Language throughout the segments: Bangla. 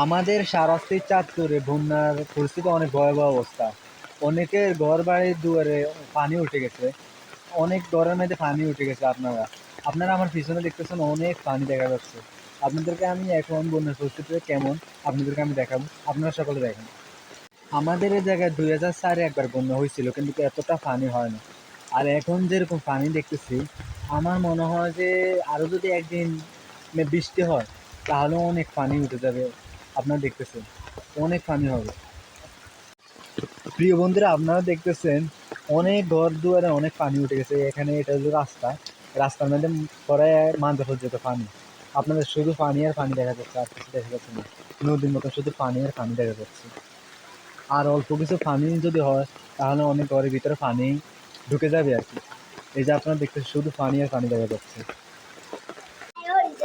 আমাদের সারাস্তির চাঁদপুরে বন্যার পরিস্থিতি অনেক ভয়াবহ অবস্থা। অনেকের ঘর বাড়ির দুয়ারে পানি উঠে গেছে। অনেক ঘরের মধ্যে পানি উঠে গেছে আপনারা। আপনারা আমার পিছনে দেখতেছেন অনেক পানি দেখা যাচ্ছে। আপনাদেরকে আমি এখন বন্যার পরিস্থিতিতে কেমন আপনাদেরকে আমি দেখাবো। আপনারা সকলে দেখেন। আমাদের এই জায়গায় দুই হাজার সালে একবার বন্যা হয়েছিল, কিন্তু এতটা পানি হয় না আর এখন যেরকম পানি দেখতেছি, আমার মনে হয় যে আরও যদি একদিন বৃষ্টি হয় তাহলেও অনেক পানি উঠে যাবে। আপনারা দেখতেছেন। অনেক পানি হবে। প্রিয় বন্ধুরা, আপনারা দেখতেছেন, অনেক ঘর দুয়ারে অনেক পানি উঠে গেছে। এখানে এটা হলো রাস্তা। রাস্তার মধ্যে পরে মাঝে পর্যন্ত পানি আপনাদের শুধু পানি আর পানি দেখা যাচ্ছে, আর কিছু দেখা যাচ্ছে না। নদীর মতো শুধু পানি আর পানি দেখা যাচ্ছে। আর অল্প কিছু পানি যদি হয়, তাহলে অনেক ঘরের ভিতরে পানি ঢুকে যাবে আর কি। এই যে আপনারা দেখতেছেন, শুধু পানি আর পানি দেখা যাচ্ছে।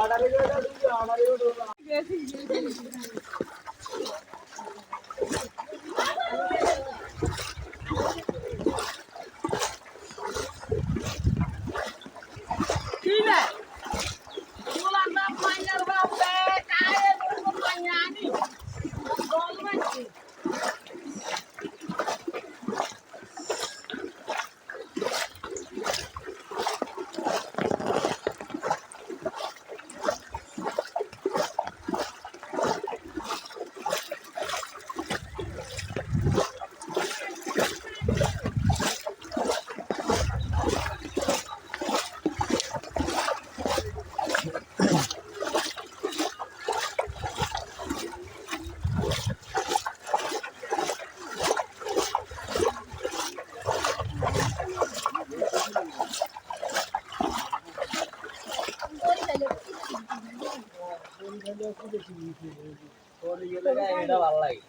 বন্যা এ বন্যা আমাদের বাসায় এটা ভালো লাগে।